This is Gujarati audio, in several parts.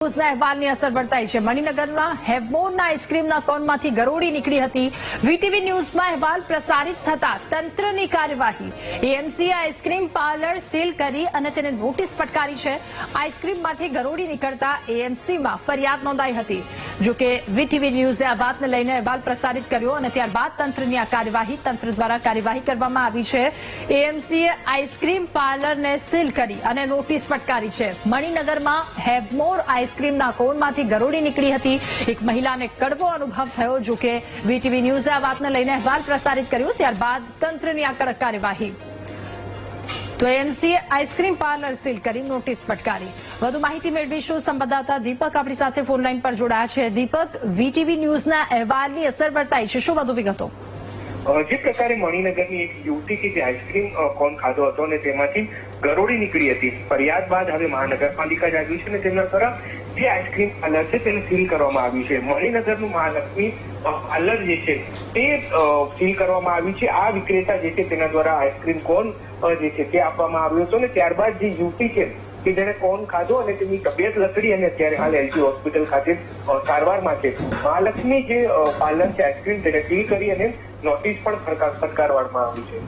ન્યૂઝના અહેવાલની અસર વર્તાઈ છે. મણિનગરમાં હેવમોરના આઈસ્ક્રીમના કોનમાંથી ગરોળી નીકળી હતી. વીટીવી ન્યૂઝમાં અહેવાલ પ્રસારિત થતા તંત્રની કાર્યવાહી. એએમસીએ આઈસ્ક્રીમ પાર્લર સીલ કરી અને તેને નોટિસ ફટકારી છે. આઈસ્ક્રીમમાંથી ગરોળી નીકળતા એએમસીમાં ફરિયાદ નોંધાઈ હતી. જોકે વીટીવી ન્યૂઝે આ વાતને લઈને અહેવાલ પ્રસારિત કર્યો અને ત્યારબાદ તંત્રની આ કાર્યવાહી તંત્ર દ્વારા કાર્યવાહી કરવામાં આવી છે. એએમસીએ આઈસ્ક્રીમ પાર્લરને સીલ કરી અને નોટિસ ફટકારી છે. મણિનગરમાં હેવમોર આઈસ્ક્રીમના કોનમાંથી ગરોળી નીકળી હતી. એક મહિલાને કડવો અનુભવ થયો જો કે વીટીવી ન્યૂઝે આ વાતને લઈને અહેવાલ પ્રસારિત કર્યો. ત્યારબાદ તંત્રની આ કડક કાર્યવાહી. તો એએમસીએ આઈસ્ક્રીમ પાર્લર સીલ કરી નોટિસ ફટકારી. વધુ માહિતી મેળવીશું. સંવાદદાતા દીપક આપણી સાથે ફોનલાઈન પર જોડાયા છે. દીપક, વીટીવી ન્યૂઝના અહેવાલની અસર વર્તાઈ છે. શું વધુ વિગતો? જે પ્રકારે મણિનગરની એક યુવતી કે જે આઈસ્ક્રીમ કોન ખાધો હતો અને તેમાંથી ગરોળી નીકળી હતી. ફરિયાદ બાદ હવે મહાનગરપાલિકા જાગ્યું છે અને તેમના દ્વારા જે આઈસ્ક્રીમ પાર્લર છે તેને સીલ કરવામાં આવ્યું છે. મણિનગરનું મહાલક્ષ્મી પાર્લર જે છે તે સીલ કરવામાં આવ્યું છે. આ વિક્રેતા જે છે તેના દ્વારા આઈસ્ક્રીમ કોન જે છે તે આપવામાં આવ્યો હતો. અને ત્યારબાદ જે યુવતી છે કે જેને કોન ખાધો અને તેની તબિયત લથડી અને અત્યારે હાલ એલજી હોસ્પિટલ ખાતે સારવારમાં છે. મહાલક્ષ્મી જે પાર્લર છે આઈસ્ક્રીમ તેને સીલ કરી અને નોટિસ પણ ફટકાર- ફટકારવામાં આવી છે.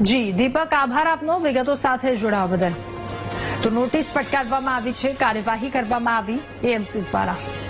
જી, દીપક, આભાર આપનો. વિગતો સાથે જોડાવા બદલ. તો નોટિસ ફટકારવામાં આવી છે કાર્યવાહી કરવામાં આવી એએમસી દ્વારા.